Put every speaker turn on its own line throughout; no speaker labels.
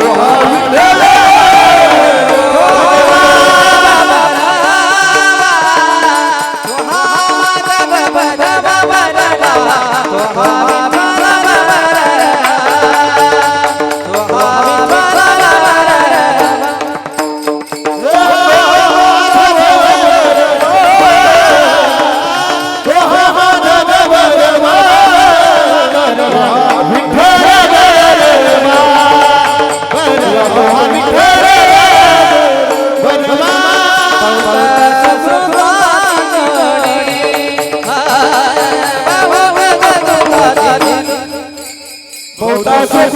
할렐루야.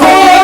Lord.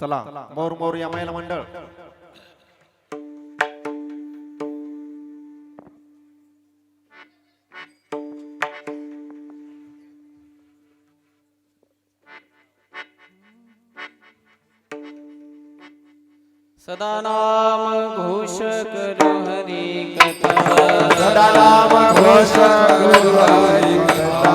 चला मोर मोर या महिला मंडळ.
सदा नाम घोष करू हरी कथा
सदा नाम घोष
करू हरी कथा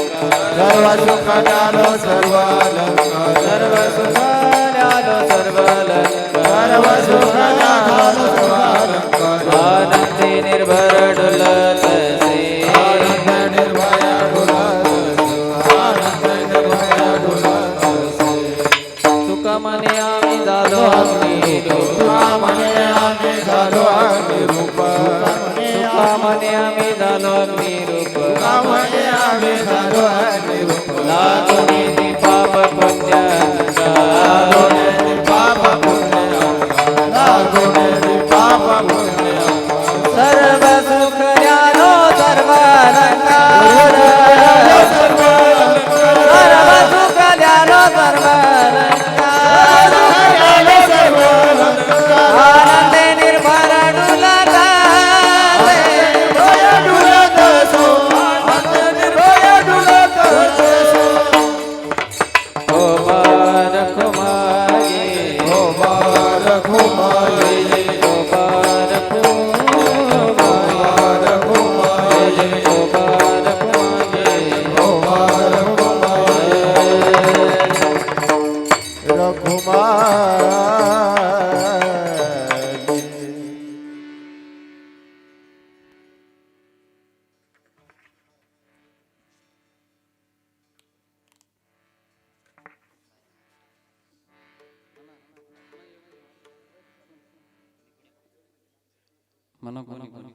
सर्व सुखालो सर्व
सर्व सुखालो सर्व
सर्व सुखालो सर्व
धनो निरूप रामय आवे धनो निरूप
लागोनी मना कोणी कोणी?